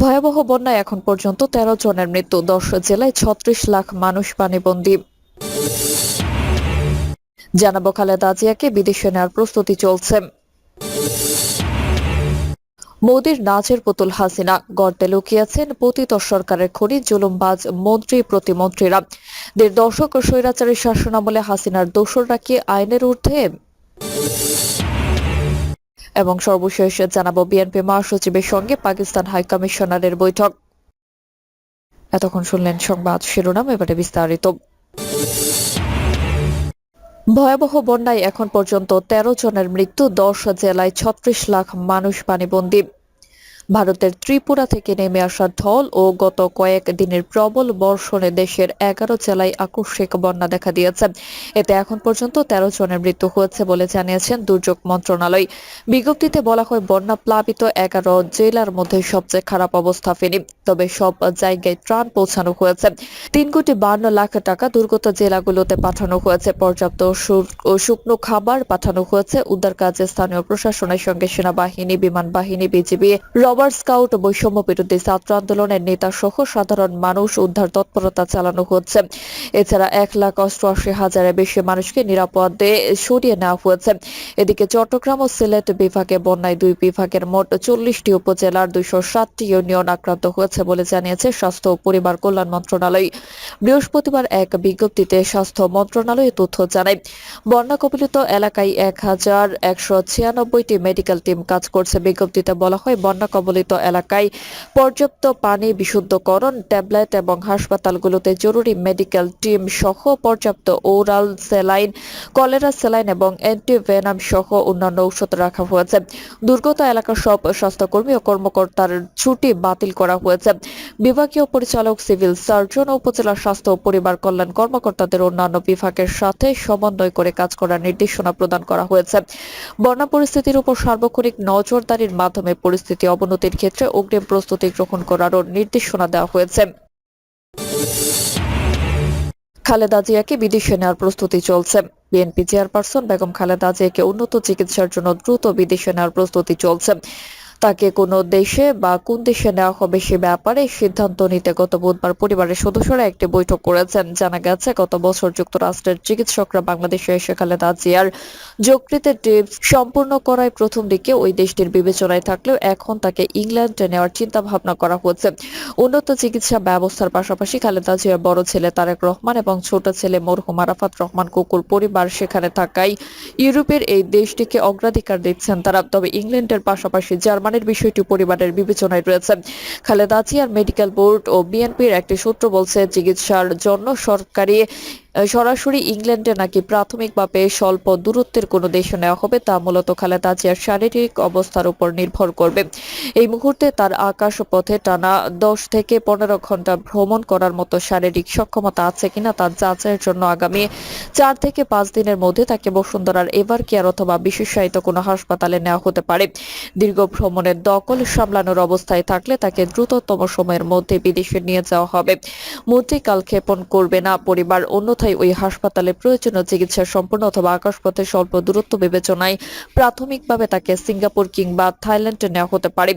ভয়াবহ বন্যায় এখন পর্যন্ত তেরো জনের মৃত্যু, দশ জেলায় ছত্রিশ লাখ মানুষ পানিবন্দী। জানাব খালেদা জিয়াকে, বিদেশে নেওয়ার প্রস্তুতি চলছে। মোদির নাচের পুতুল হাসিনা, গর্তে লুকিয়েছেন পতিত সরকারের খনি, জুলুমবাজ মন্ত্রী প্রতিমন্ত্রীরা। দেড় দশক স্বৈরাচারী শাসনামলে হাসিনার দোসররা কি আইনের ঊর্ধ্বে? এবং সর্বশেষ জানাব বিএনপি মহাসচিবের সঙ্গে পাকিস্তান হাইকমিশনারের বৈঠক। এতক্ষণ শুনলেন সংবাদ শিরোনাম, এবারে বিস্তারিত। ভয়াবহ বন্যায় এখন পর্যন্ত তেরো জনের মৃত্যু, দশ জেলায় ছত্রিশ লাখ মানুষ পানিবন্দী। ভারতের ত্রিপুরা থেকে নেমে আসা ঢল ও গত কয়েক দিনের প্রবল বর্ষণে দেশের এগারো জেলায় আকস্মিক বন্যা দেখা দিয়েছে। এতে এখন পর্যন্ত তেরো জনের মৃত্যু হয়েছে বলে জানিয়েছেন দুর্যোগ মন্ত্রণালয়। বিজ্ঞপ্তিতে বলা হয়, বন্যা প্লাবিত এগারো জেলার মধ্যে সবচেয়ে খারাপ অবস্থা ফেনি। তবে সব জায়গায় ত্রাণ পৌঁছানো হয়েছে। তিন কোটি বান্ন লাখ টাকা দুর্গত জেলাগুলোতে পাঠানো হয়েছে। পর্যাপ্ত শুকনো খাবার পাঠানো হয়েছে। উদ্ধার কাজে স্থানীয় প্রশাসনের সঙ্গে সেনাবাহিনী, বিমান বাহিনী, বিজিবি রবার স্কাউট বৈষম্য বিরোধী ছাত্র আন্দোলনের নেতা সহ সাধারণ মানুষ উদ্ধার তৎপরতা চালানো হচ্ছে। এছাড়া এক লাখ অষ্টআশি হাজারের বেশি মানুষকে নিরাপদে সরিয়ে নেওয়া হয়েছে। এদিকে চট্টগ্রাম ও সিলেট বিভাগে বন্যায় দুই বিভাগের মোট চল্লিশটি উপজেলার দুইশো সাতটি ইউনিয়ন আক্রান্ত হয়েছে বলে জানিয়েছে স্বাস্থ্য ও পরিবার কল্যাণ মন্ত্রণালয়। বৃহস্পতিবার এক বিজ্ঞপ্তিতে স্বাস্থ্য মন্ত্রণালয় তথ্য জানায়, বন্যা কবলিত এলাকায় এক হাজার একশো ছিয়ানব্বইটি মেডিকেল টিম কাজ করছে। বিজ্ঞপ্তিতে বলা হয়, বন্যা কবলিত এলাকায় পর্যাপ্ত পানি বিশুদ্ধকরণ, ট্যাবলেট এবং হাসপাতালগুলোতে জরুরি মেডিকেল টিম সহ পর্যাপ্ত ওরাল সেলাইন কলেরা সেলাইন এবং অ্যান্টিভেনাম সহ অন্যান্য ঔষধ রাখা হয়েছে। দুর্গত এলাকার সব স্বাস্থ্যকর্মী ও কর্মকর্তার ছুটি বাতিল করা হয়েছে। বিভাগীয় পরিচালক, সিভিল সার্জন উপজেলা স্বাস্থ্য ও পরিবার কল্যাণ কর্মকর্তাদের অন্যান্য বিভাগের সাথে সমন্বয় করে কাজ করার নির্দেশনা প্রদান করা হয়েছে। বন্যা পরিস্থিতির উপর সার্বক্ষণিক নজরদারির মাধ্যমে পরিস্থিতি অবনতির ক্ষেত্রে অগ্রিম প্রস্তুতি গ্রহণ করারও নির্দেশনা দেওয়া হয়েছে। খালেদা জিয়াকে বিদেশে নেওয়ার প্রস্তুতি চলছে। বিএনপি চেয়ারপারসন বেগম খালেদা জিয়াকে উন্নত চিকিৎসার জন্য দ্রুত বিদেশে নেওয়ার প্রস্তুতি চলছে। তাকে কোনো দেশে বা কোন দেশে নেওয়া হবে সে ব্যাপারে সিদ্ধান্ত নিতে গত বুধবার পরিবারের সদস্যরা একটি বৈঠক করেছেন। জানা গেছে, গত বছর যুক্তরাষ্ট্রের চিকিৎসকরা বাংলাদেশে এসে খালেদা জিয়ার যকৃতের টিপস সম্পূর্ণ করায় প্রথম দিকে ওই দেশটির বিবেচনায় থাকলেও এখন তাকে ইংল্যান্ডে নেওয়ার চিন্তা ভাবনা করা হচ্ছে। উন্নত চিকিৎসা ব্যবস্থার পাশাপাশি খালেদা জিয়ার বড় ছেলে তারেক রহমান এবং ছোট ছেলে মরহুম আরাফাত রহমান কুকুর পরিবার সেখানে থাকায় ইউরোপের এই দেশটিকে অগ্রাধিকার দিচ্ছেন তারা। তবে ইংল্যান্ডের পাশাপাশি জার্মানির বিষয়টি পরিবারের বিবেচনায় রয়েছে। খালেদা জিয়ার মেডিকেল বোর্ড ও বিএনপির একটি সূত্র বলছে, চিকিৎসার জন্য সরকারি সরাসরি ইংল্যান্ডে নাকি প্রাথমিকভাবে স্বল্প দূরত্বের কোনো দেশে নেওয়া হবে তা মূলত খালেদা জিয়ার শারীরিক অবস্থার উপর নির্ভর করবে। এই মুহূর্তে তার আকাশ পথে টানা দশ থেকে পনেরো ঘণ্টা ভ্রমণ করার মতো শারীরিক সক্ষমতা আছে কিনা তা যাচাইয়ের জন্য আগামী চার থেকে পাঁচ দিনের মধ্যে তাকে বসুন্ধরার এভার কেয়ার অথবা বিশেষায়িত কোনো হাসপাতালে নেওয়া হতে পারে। দীর্ঘ ভ্রমণের দখল সামলানোর অবস্থায় থাকলে তাকে দ্রুততম সময়ের মধ্যে বিদেশে নিয়ে যাওয়া হবে। মূর্তি কালক্ষেপণ করবে না, পরিবার অন্যথায় ওই হাসপাতালে প্রয়োজনীয় চিকিৎসা সম্পূর্ণ অথবা আকাশপথে স্বল্প দূরত্ব বিবেচনায় প্রাথমিকভাবে তাকে সিঙ্গাপুর কিংবা থাইল্যান্ডে নেওয়া হতে পারে।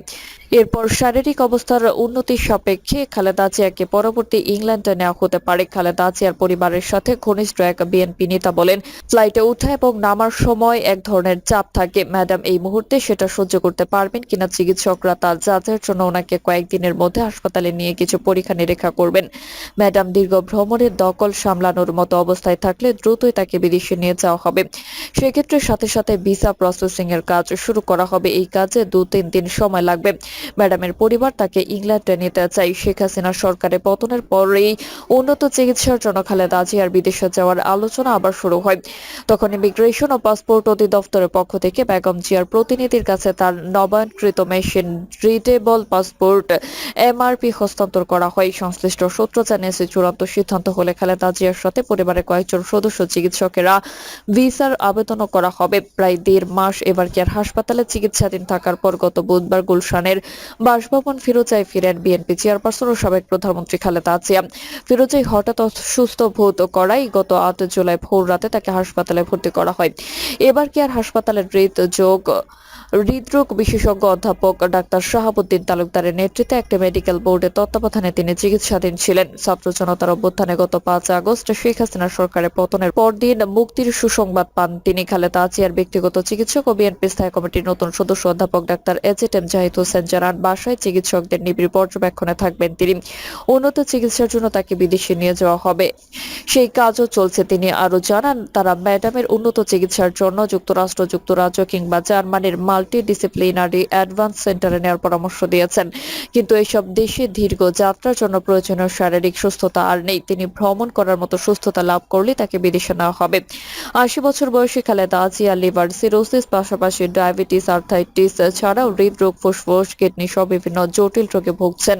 এরপর শারীরিক অবস্থার উন্নতির সাপেক্ষে খালেদা জিয়াকে পরবর্তী ইংল্যান্ডে নেওয়া হতে পারে। খালেদা জিয়ার পরিবারের সাথে ঘনিষ্ঠ এক বিএনপি নেতা বলেন, ফ্লাইটে ওঠা এবং নামার সময় এক ধরনের চাপ থাকে। ম্যাডাম, এই মুহূর্তে সেটা সহ্য করতে পারবেন কিনা? চিকিৎসকরা তার যাচাইয়ের জন্য ওনাকে কয়েকদিনের মধ্যে হাসপাতালে নিয়ে কিছু পরীক্ষা নিরীক্ষা করবেন। ম্যাডাম, দীর্ঘ ভ্রমণের দখল সামলানোর মতো অবস্থায় থাকলে দ্রুতই তাকে বিদেশে নিয়ে যাওয়া হবে। সেক্ষেত্রে সাথে সাথে ভিসা প্রসেসিং এর কাজ শুরু করা হবে। এই কাজে দু তিন দিন সময় লাগবে। ম্যাডামের পরিবার তাকে ইংল্যান্ডে নিতে চাই শেখ হাসিনা সরকারের পতনের পরেই উন্নত চিকিৎসার জন্য খালেদা জিয়ার বিদেশে যাওয়ার আলোচনা আবার শুরু হয়। তখন ইমিগ্রেশন ও পাসপোর্ট অধিদপ্তরের পক্ষ থেকে বেগম জিয়ার প্রতিনিধির কাছে তার নবায়নকৃত মেশিন রিডেবল পাসপোর্ট এমআরপি হস্তান্তর করা হয়। সংশ্লিষ্ট সূত্র জানিয়েছে, চূড়ান্ত সিদ্ধান্ত হলে খালেদা জিয়ার সাথে পরিবারের কয়েকজন সদস্য চিকিৎসকেরা ভিসার আবেদনও করা হবে। প্রায় দেড় মাস এবার কেয়ার হাসপাতালে চিকিৎসাধীন থাকার পর গত বুধবার গুলশানের বাসভবন ফিরোজায় ফিরেন বিএনপি চেয়ারপারসন ও সাবেক প্রধানমন্ত্রী খালেদা জিয়া। ফিরোজাই হঠাৎ অসুস্থ বোধ করায় গত আট জুলাই ভোর রাতে তাকে হাসপাতালে ভর্তি করা হয়। এবার কেয়ার হাসপাতালের হৃদযোগ হৃদরোগ বিশেষজ্ঞ অধ্যাপক ডাক্তার শাহাবুদ্দিন তালুকদারের নেতৃত্বে একটি মেডিকেল বোর্ডের তত্ত্বাবধানে তিনি চিকিৎসাধীন ছিলেন। ছাত্র জনতার অভ্যুত্থানে গত পাঁচ আগস্ট শেখ হাসিনা সরকারের পতনের পরদিন মুক্তির সুসংবাদ পান তিনি। খালেদা আজিয়ার ব্যক্তিগত চিকিৎসক ও বিএনপি স্থায়ী কমিটির নতুন সদস্য অধ্যাপক ডাক্তার এজেট এম জাহিদ হোসেন জানান, বাসায় চিকিৎসকদের নিবিড় পর্যবেক্ষণে থাকবেন তিনি। উন্নত চিকিৎসার জন্য তাকে বিদেশে নিয়ে যাওয়া হবে। সেই কাজও চলছে তিনি আরও জানান, তারা ম্যাডামের উন্নত চিকিৎসার জন্য যুক্তরাষ্ট্র, যুক্তরাজ্য কিংবা জার্মানির মাল্টি ডিসিপ্লিনারি অ্যাডভান্স সেন্টারে নেওয়ার পরামর্শ দিয়েছেন। কিন্তু এসব দেশে দীর্ঘ যাত্রার জন্য প্রয়োজনীয় শারীরিক সুস্থতা আর নেই। তিনি ভ্রমণ করার মতো সুস্থতা লাভ করলে তাকে বিদেশে নেওয়া হবে। আশি বছর বয়সী খালেদা আজিয়া লিভার সিরোসিস, পাশাপাশি ডায়াবেটিস, আর্থাইটিস ছাড়াও হৃদরোগ, ফুসফুস, কিডনি সহ বিভিন্ন জটিল রোগে ভুগছেন।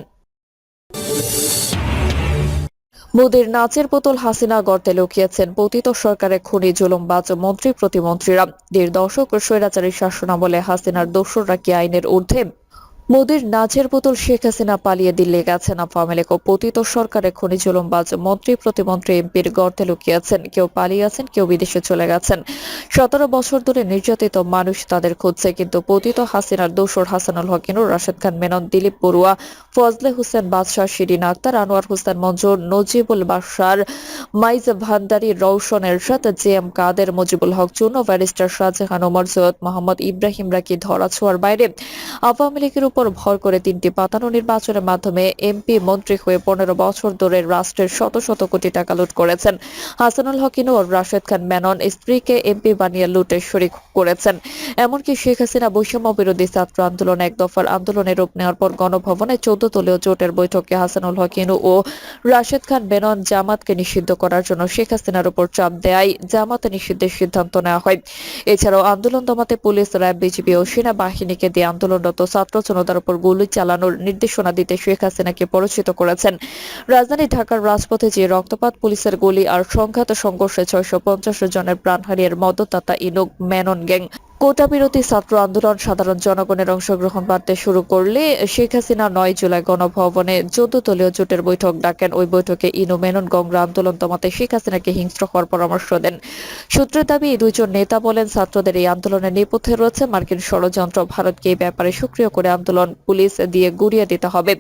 মোদীর নাচের পুতুল হাসিনা গর্তে লুকিয়েছেন পতিত সরকারের খুনি জুলুমবাজ মন্ত্রী প্রতিমন্ত্রীরা। দেড় দশক স্বৈরাচারী শাসনামলে হাসিনার দোসররা কি আইনের ঊর্ধ্বে? মোদীর নাচের পুতুল শেখ হাসিনা পালিয়ে দিল্লি গেছেন আওয়ামী লীগ ও পতিত সরকারের খনি জুলুমবাজ মন্ত্রী, প্রতিমন্ত্রী এমপির গর্তে লুকিয়েছেন। কেউ পালিয়ে আছেন, কেউ বিদেশে চলে গেছেন। সতেরো বছর ধরে নির্যাতিত মানুষ তাদের খুঁজছে, কিন্তু পতিত হাসিনার দোসর হাসানুল হকিনুর, রাশেদ খান মেনন, দিলীপ বড়ুয়া, ফজলে হোসেন বাদশাহ, শিরিন আক্তার, আনোয়ার হোসেন মঞ্জুর, Nazibul Bashar Maizbhandari Raushan Ershad, J M Quader, Mujibul Haque ও ব্যারিস্টার শাহজাহান ওমর, সৈয়দ মোহাম্মদ ইব্রাহিমরা কি ধরা ছোঁয়ার বাইরে। আওয়ামী লীগের উপর ভর করে তিনটি পাতানো নির্বাচনের মাধ্যমে এমপি, মন্ত্রী হয়ে পনেরো বছর ধরে রাষ্ট্রের শত শত কোটি টাকা লুট করেছেন। হাসানুল হকিনু ও রাশেদ খান মেনন স্ত্রীকে এমপি বানিয়ে লুটে শরিক করেছেন। এমনকি শেখ হাসিনা বৈষম্য বিরোধী ছাত্র আন্দোলন এক দফার আন্দোলনে রূপ নেওয়ার পর গণভবনে চৌদ্দ দলীয় জোটের বৈঠকে হাসানুল হকিনু ও রাশেদ খান মেনন জামাতকে নিষিদ্ধ করার জন্য শেখ হাসিনার উপর চাপ দেয় জামাতে নিষিদ্ধের সিদ্ধান্ত নেওয়া হয়। এছাড়াও আন্দোলন দমাতে পুলিশ, র্যাব, বিজিবি ও সেনাবাহিনীকে দিয়ে আন্দোলনরত ছাত্র জনতার উপর গুলি চালানোর নির্দেশনা দিতে শেখ হাসিনাকে পরিচিত করেছেন। রাজধানী ঢাকার রাজপথে যে রক্তপাত, পুলিশের গুলি আর সংঘাত সংঘর্ষে ছয়শো পঞ্চাশ জনের প্রাণহানির মদতদাতা ইনুক ম্যানন গ্যাং। কোটা বিরোধী ছাত্র আন্দোলন সাধারণ জনগণের অংশগ্রহণ বাড়তে শুরু করলে শেখ হাসিনা নয় জুলাই গণভবনে চোদ্দ দলীয় জোটের বৈঠক ডাকেন। ওই বৈঠকে ইনু মেনন গংরা আন্দোলন দমাতে শেখ হাসিনাকে হিংস্র হওয়ার পরামর্শ দেন। সূত্রের দাবি, দুইজন নেতা বলেন, ছাত্রদের এই আন্দোলনের নেপথ্যে রয়েছে মার্কিন ষড়যন্ত্র। ভারতকে এই ব্যাপারে সক্রিয় করে আন্দোলন পুলিশ দিয়ে গুড়িয়ে দিতে হবে।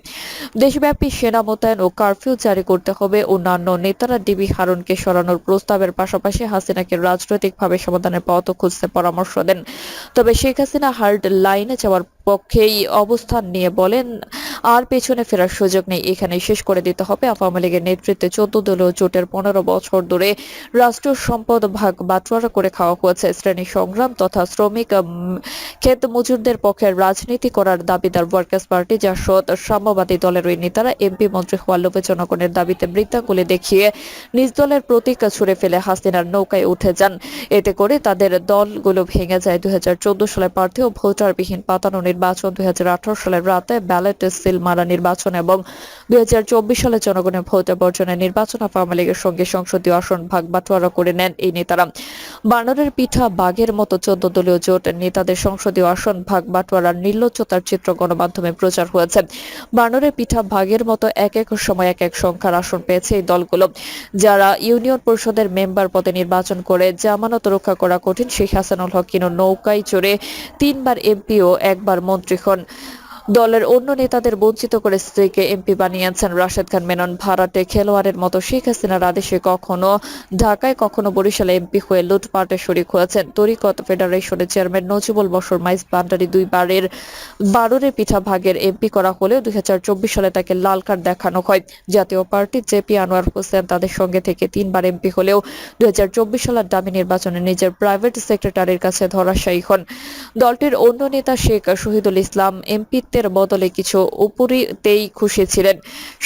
দেশব্যাপী সেনা মোতায়েন ও কারফিউ জারি করতে হবে। অন্যান্য নেতারা ডিবি হারুনকে সরানোর প্রস্তাবের পাশাপাশি হাসিনাকে রাজনৈতিকভাবে সমাধানের পথ খুঁজতে পরামর্শ দেন। তবে শেখ হাসিনা হার্ড লাইনে যাওয়ার পক্ষেই অবস্থান নিয়ে বলেন, আর পেছনে ফেরার সুযোগ নেই। এখানে শেষ করে দিতে হবে। আওয়ামী লীগের নেতৃত্বে চোদ্দ দলীয় জোটের পনেরো বছর ধরে রাষ্ট্রীয় সম্পদ ভাগ বাটোয়ারা করে খাওয়া হয়েছে। শ্রেণি সংগ্রাম তথা শ্রমিক ক্ষেত মজুরদের পক্ষে রাজনীতি করার দাবিদার ওয়ার্কার্স পার্টি জাসদ সাম্যবাদী দলের ওই নেতারা এমপি মন্ত্রী হওয়ার লোভে জনগণের দাবিতে বৃত্তাঙ্গুলি দেখিয়ে নিজ দলের প্রতীক ছুড়ে ফেলে হাসিনার নৌকায় উঠে যান। এতে করে তাদের দলগুলো ভেঙে যায়। দুই হাজার চোদ্দ সালে প্রার্থী ও ভোটারবিহীন পাতানো নির্বাচন দুই হাজার আঠারো সালের রাতে ব্যালট, সিল মারা নির্বাচন এবং দুই সালে জনগণের ভোটে বর্জনের নির্বাচন আওয়ামী লীগের সঙ্গে সংসদীয় আসন ভাগ বাটোয়ারা করে নেন এই নেতারা। বানরের পিঠা বাঘের মতো চোদ্দ দলীয় জোট নেতাদের সংসদীয় আসন ভাগ বাটোয়ারার নির্লজ্জতার চিত্র গণমাধ্যমে প্রচার হয়েছে। বানরের পিঠা ভাগের মতো এক এক সময় এক এক সংখ্যার আসন পেয়েছে এই দলগুলো। যারা ইউনিয়ন পরিষদের মেম্বার পদে নির্বাচন করে জামানত রক্ষা করা কঠিন, শেখ হাসানুল হক কিনো নৌকায় চড়ে তিনবার এমপি ও একবার মন্ত্রী হন দলের অন্য নেতাদের বঞ্চিত করে স্ত্রীকে এমপি বানিয়েছেন রাশেদ খান মেনন ভাড়াটে খেলোয়াড়ের মতো শেখ হাসিনার আদেশে কখনো ঢাকায়, কখনো বরিশালে এমপি হয়ে লুটপাটে শরিক হয়েছেন। তরিকত ফেডারেশনের চেয়ারম্যান নজিবুল বসর মাইজ বান্ডারি দুইবারের বারোরে পিঠা ভাগের এমপি করা হলেও দুই সালে তাকে লাল কার্ড দেখানো হয়। জাতীয় পার্টি জেপি আনোয়ার হোসেন তাদের সঙ্গে থেকে তিনবার এমপি হলেও দুই হাজার চব্বিশ সালের দামি নির্বাচনে নিজের প্রাইভেট সেক্রেটারির কাছে ধরাশায়ী হন। দলটির অন্য নেতা শেখ শহীদুল ইসলাম এমপিত্বের বদলে কিছু উপরিতেই খুশি ছিলেন।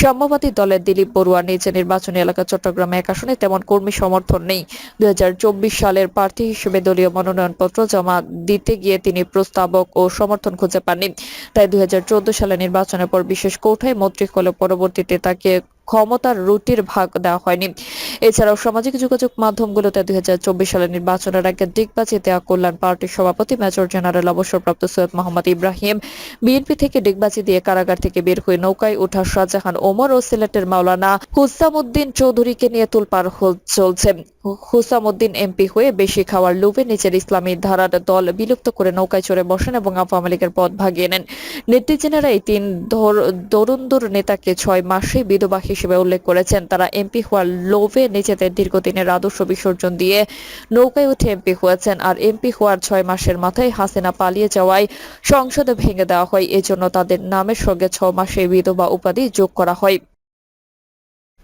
সাম্যবাদী দলের দিলীপ বড়ুয়া নিজ নির্বাচনী এলাকা চট্টগ্রামে এক আসনে তেমন কর্মী সমর্থন নেই। দুই হাজার চব্বিশ সালের প্রার্থী হিসেবে দলীয় মনোনয়নপত্র জমা দিতে গিয়ে তিনি প্রস্তাবক ও সমর্থন খুঁজে পাননি। তাই দুই হাজার চোদ্দ সালে নির্বাচনের পর বিশেষ কোঠায় মন্ত্রী হলে পরবর্তীতে তাকে ক্ষমতার রুটির ভাগ দেওয়া হয়নি। এছাড়াও সামাজিক যোগাযোগ মাধ্যমগুলোতে দুই হাজার চব্বিশ সালের নির্বাচনের আগে ডিগবাজি দেওয়া কল্যাণ পার্টির সভাপতি মেজর জেনারেল অবসরপ্রাপ্ত সৈয়দ মোহাম্মদ ইব্রাহিম, বিএনপি থেকে ডিগবাজি দিয়ে কারাগার থেকে বের হয়ে নৌকায় ওঠা শাহজাহান ওমর ও সিলেটের মাওলানা হুসামুদ্দিন চৌধুরীকে নিয়ে তুলপার চলছে। হুসামুদ্দিন এমপি হয়ে বেশি খাওয়ার লোভে নিচের ইসলামী ধারার দল বিলুপ্ত করে নৌকায় চড়ে বসেন এবং আওয়ামী লীগের পদ ভাগিয়ে নেন। নেতৃজনেরা এই তিন দরুন্দর নেতাকে ছয় মাসে বিধবা হিসেবে উল্লেখ করেছেন। তারা এমপি হওয়ার লোভে নিজেদের দীর্ঘদিনের আদর্শ বিসর্জন দিয়ে নৌকায় উঠে এমপি হয়েছেন আর এমপি হওয়ার ছয় মাসের মাথায় হাসিনা পালিয়ে যাওয়ায় সংসদে ভেঙে দেওয়া হয়। এজন্য তাদের নামের সঙ্গে ছ মাসে বিধবা উপাধি যোগ করা হয়।